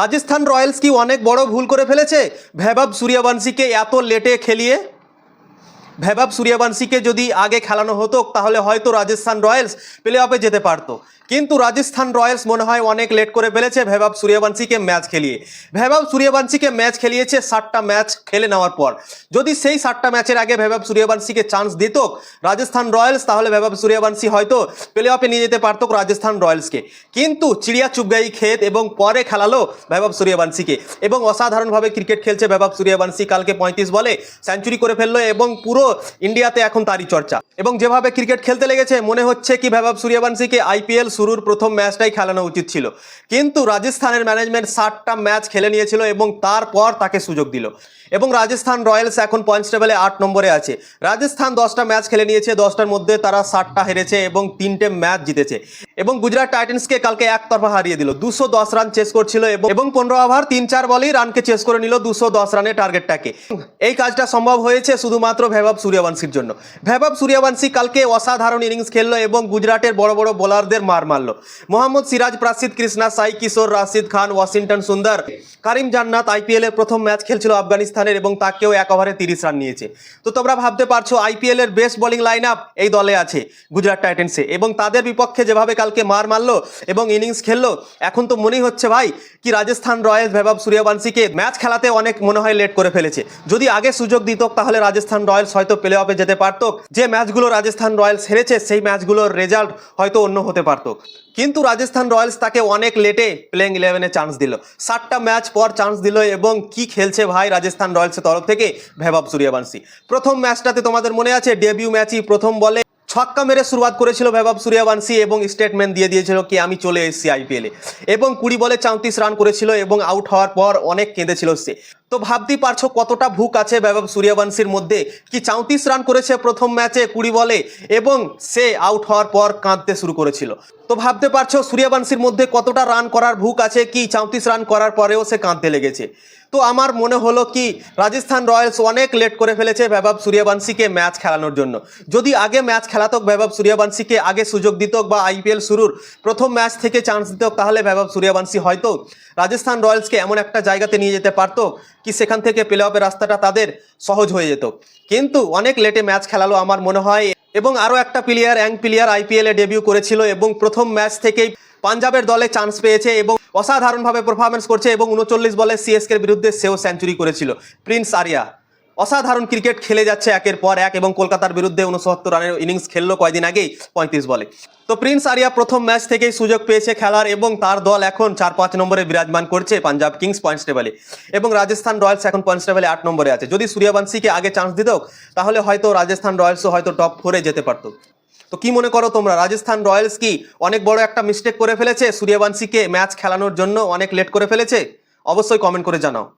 Rajasthan Royals কি অনেক বড় ভুল করে ফেলেছে? ভেবাব সূর্যবংশীকে এত লেটে খেলিয়ে? ভেবাব সূর্যবংশীকে যদি আগে খেলানো হতো, তাহলে হয়তো রাজস্থান রয়্যালস প্লে অফে যেতে পারতো। কিন্তু রাজস্থান রয়্যালস মনে হয় অনেক লেট করে ফেলেছে ভেবাব সূর্যবংশীকে ম্যাচ খেলিয়ে। ভেবাব সূর্যবংশীকে ম্যাচ খেলিয়েছে ষাটটা ম্যাচ খেলে নেওয়ার পর। যদি সেই ষাটটা ম্যাচের আগে ভেবাব সূর্যবংশীকে চান্স দিত রাজস্থান রয়্যালস, তাহলে ভেবাব সূর্যবংশী হয়তো প্লে অফে নিয়ে যেতে পারতো রাজস্থান রয়্যালসকে। কিন্তু চিড়িয়া চুপগাই ক্ষেত এবং পরে খেলালো ভেবাব সূর্যবংশীকে। এবং অসাধারণভাবে ক্রিকেট খেলছে ভেবাব সূর্যবংশী। কালকে পঁয়ত্রিশ বলে সেঞ্চুরি করে ফেলল এবং পুরো ইন্ডিয়াতে এখন তারই চর্চা। এবং যেভাবে ক্রিকেট খেলতে লেগেছে, মনে হচ্ছে কি ভেবাব সূর্যবংশীকে আইপিএল শুরুর প্রথম ম্যাচটাই খেলানো উচিত ছিল। কিন্তু রাজস্থানের ম্যানেজমেন্ট ষাটটা ম্যাচ খেলে নিয়েছিল এবং তারপর তাকে সুযোগ দিল। এবং রাজস্থান রয়্যালস এখন পয়েন্টস টেবিলে আট নম্বরে আছে। রাজস্থান দশটা ম্যাচ খেলে নিয়েছে, দশটার মধ্যে তারা ষাটটা হেরেছে এবং তিনটে ম্যাচ জিতেছে। এবং গুজরাট টাইটেন্সকে কালকে একতরফা হারিয়ে দিল। দুশো দশ রান চেস করছিল এবং পনেরো ওভার, তিন চার বলেই রানকে চেস করে নিল দুশো দশ রানের টার্গেটটাকে এই কাজটা সম্ভব হয়েছে শুধুমাত্র ভেবাব সূর্যবংশীর জন্য। ভেবাব সূর্যবংশী কালকে অসাধারণ ইনিংস খেললো এবং গুজরাটের বড় বড় বোলারদের মার মারলো। মোহাম্মদ সিরাজ, প্রাসিদ কৃষ্ণা, সাই কিশোর, রাশিদ খান, ওয়াশিংটন সুন্দর। কারিম জান্নাত আইপিএল এর প্রথম ম্যাচ খেলছিল আফগানিস্তানের এবং তাকেও এক ওভারে তিরিশ রান নিয়েছে। তো তোমরা ভাবতে পারছ, আইপিএল এর বেস্ট বোলিং লাইন আপ এই দলে আছে, গুজরাট টাইটেন্সে এবং তাদের বিপক্ষে যেভাবে কালকে মার মারলো এবং ইনিংস খেললো, এখন তো মনেই হচ্ছে ভাই, কি রাজস্থান রয়্যালস ভেবাব সূর্যবংশীকে ম্যাচ খেলাতে অনেক মনে হয় লেট করে ফেলেছে। যদি আগে সুযোগ দিত তাহলে রাজস্থান রয়্যালস হয়তো প্লে অফে যেতে পারতো। যে ম্যাচগুলো রাজস্থান রয়্যালস হেরেছে, সেই ম্যাচগুলোর রেজাল্ট হয়তো অন্য হতে পারতো। কিন্তু রাজস্থান রয়্যালস তাকে অনেক লেটে প্লেইং ইলেভেনে চান্স দিল। সাতটা ম্যাচ পর চান্স দিল এবং কি খেলছে ভাই রাজস্থান রয়্যালসের তরফ থেকে ভেবাব সূর্যবংশী। প্রথম ম্যাচটাতে তোমাদের মনে আছে ডেবিউ ম্যাচই প্রথম বলে ছক্কা মেরে শুরুয়াত করেছিল ভেবাব সূর্যবংশী এবং স্টেটমেন্ট দিয়ে দিয়েছিল কি, আমি চলে এসেছি আইপিএলে এবং কুড়ি বলে চৌত্রিশ রান করেছিল এবং আউট হওয়ার পর অনেক কেঁদেছিল সে। তো ভাবতেই পারছ কতটা ভুক আছে ভেবাব সূর্যবংশীর মধ্যে? কি চৌত্রিশ রান করেছে প্রথম ম্যাচে কুড়ি বলে এবং সে আউট হওয়ার পর কাঁদতে শুরু করেছিল। তো ভাবতে পারছ সূর্যবংশীর মধ্যে কতটা রান করার ভুক আছে? কি চৌত্রিশ রান করার পরেও সে কাঁদতে লেগেছে। তো আমার মনে হলো কি, রাজস্থান রয়্যালস অনেক লেট করে ফেলেছে ভেবাব সূর্যবংশীকে ম্যাচ খেলানোর জন্য। যদি আগে ম্যাচ খেলাতক ভেবাব সূর্যবংশীকে আগে সুযোগ দিত বা আইপিএল শুরুর প্রথম ম্যাচ থেকে চান্স দিত তাহলে ভেবাব সূর্যবংশী হয়তো রাজস্থান রয়্যালসকে এমন একটা জায়গাতে নিয়ে যেতে পারতো কি সেখান থেকে প্লে অফের রাস্তাটা তাদের সহজ হয়ে যেত। কিন্তু অনেক লেটে ম্যাচ খেলালো আমার মনে হয় এবং আরও একটা প্লেয়ার অ্যাং প্লেয়ার আইপিএলে ডেবিউ করেছিল এবং প্রথম ম্যাচ থেকেই পাঞ্জাবের দলে চান্স পেয়েছে এবং অসাধারণভাবে পারফরমেন্স করছে এবং উনচল্লিশ বলে সিএসকের বিরুদ্ধে সেও সেঞ্চুরি করেছিল। প্রিন্স আরিয়া অসাধারণ ক্রিকেট খেলে যাচ্ছে একের পর এক এবং কলকাতার বিরুদ্ধে উনসত্তর রানের ইনিংস খেললো কয়দিন আগেই পঁয়ত্রিশ বলে। তো প্রিন্স আরিয়া প্রথম ম্যাচ থেকেই সুযোগ পেয়েছে খেলার এবং তার দল এখন চার পাঁচ নম্বরে বিরাজমান করছে পাঞ্জাব কিংস পয়েন্টস টেবলে এবং রাজস্থান রয়্যালস এখন পয়েন্টস টেবলে আট নম্বরে আছে। যদি সূর্যবংশীকে আগে চান্স দিত, তাহলে হয়তো রাজস্থান রয়্যালসও হয়তো টপ ফোরে যেতে পারতো। তো কি মনে করো তোমরা? রাজস্থান রয়্যালস কি অনেক বড় একটা মিস্টেক করে ফেলেছে? সূর্যবংশীকে ম্যাচ খেলানোর জন্য অনেক লেট করে ফেলেছে? অবশ্যই কমেন্ট করে জানাও।